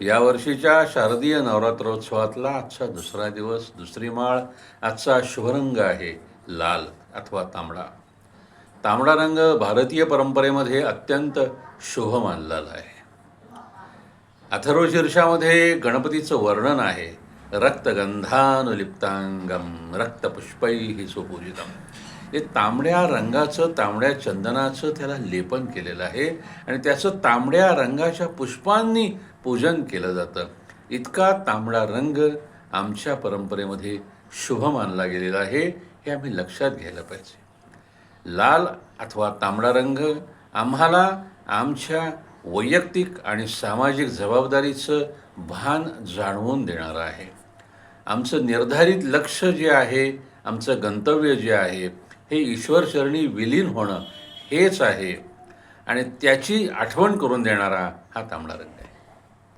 या वर्षीच्या शारदीय नवरात्रोत्सवातला आजचा दुसरा दिवस दुसरी माळ आजचा शुभरंग आहे लाल अथवा तांबडा. तांबडा रंग भारतीय परंपरेमध्ये अत्यंत शुभ मानलेला आहे. अथर्वशीर्षामध्ये गणपतीचं वर्णन आहे. रक्तगंधानुलिप्तांगम रक्तपुष्पैः सुपूजितम. हे तांबड्या रंगाचं तांबड्या चंदनाचं त्याला लेपन केलेलं आहे आणि त्याचं तांबड्या रंगाच्या पुष्पांनी पूजन केलं जातं. इतका तांबडा रंग आमच्या परंपरेमध्ये शुभ मानला गेलेला आहे हे आम्ही लक्षात घ्यायला पाहिजे. लाल अथवा तांबडा रंग आम्हाला आमच्या वैयक्तिक आणि सामाजिक जबाबदारीचं भान जाणवून देणारं आहे. आमचं निर्धारित लक्ष जे आहे आमचं गंतव्य जे आहे हे ईश्वरचरणी विलीन होणं हेच आहे. आणि त्याची आठवण करून देणारा हा तांबडा रंग आहे.